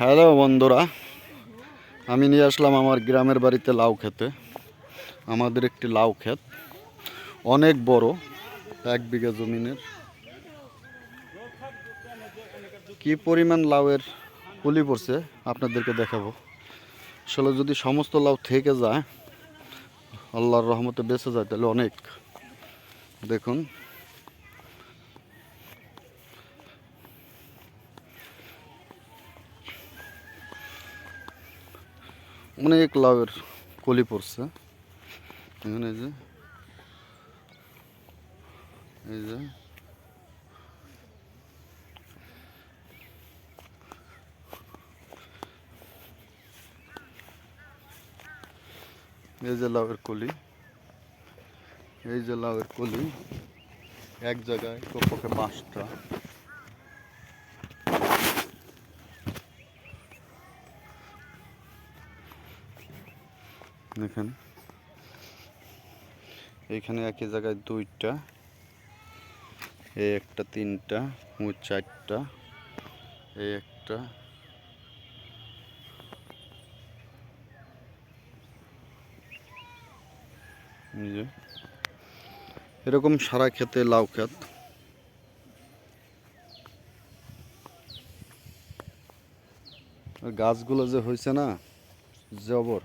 Hello বন্ধুরা, আমি নিয়ে আসলাম আমার গ্রামের বাড়িতে লাউ খেতে। আমাদের একটি লাউ ক্ষেত, অনেক বড়, এক বিঘা জমিনের। কি পরিমাণ লাউয়ের কুলি পড়ছে আপনাদেরকে দেখাবো। আসলে যদি সমস্ত লাউ থেকে যায়, আল্লাহর রহমতে বেঁচে যায়, তাহলে অনেক। দেখুন অনেক লাউয়ের কলি পড়ছে। এখানে এই যে এই যে। এই যে লাউয়ের কলি। এই যে লাউয়ের কলি, এক জায়গায় কপকে পাঁচটা। দেখেন। এইখানে একই জায়গায় দুইটা এই একটা তিনটা ও চারটা এই একটা এরকম সারা খেতে লাউ আর গাছগুলো যে হয়েছে না, জবর।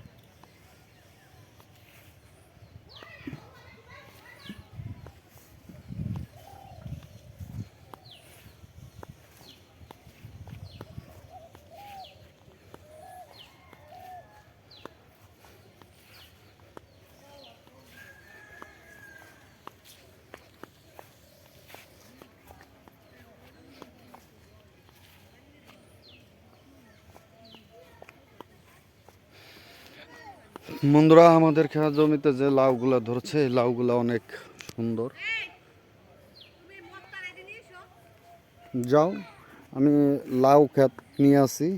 বন্ধুরা, আমাদের খেয়া জমিতে যে লাউগুলা ধরছে, এই লাউগুলা অনেক সুন্দর। যাও, আমি লাউ খেত নিয়ে আসি।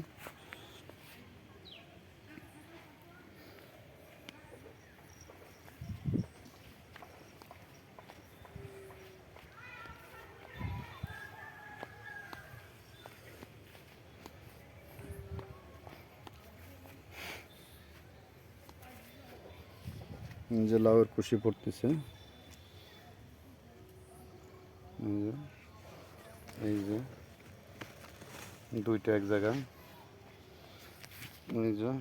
যে লাউয়ের কুশি পড়তেছে। এই যে দুইটা এক জায়গা। এই যে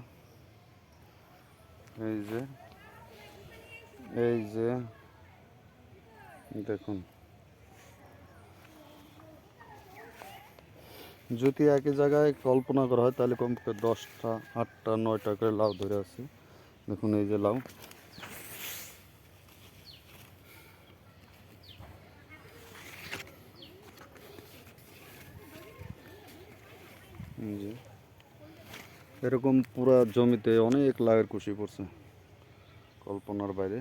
এই যে এই যে, দেখুন। যদি একই জায়গায় কল্পনা করা হয়, তাহলে কমপক্ষে দশটা, আটটা, নয়টা করে লাউ ধরে আছে। দেখুন এই যে লাউ। এরকম পুরা জমিতে অনেক লাগের কুশি পড়ছে। কল্পনার বাইরে।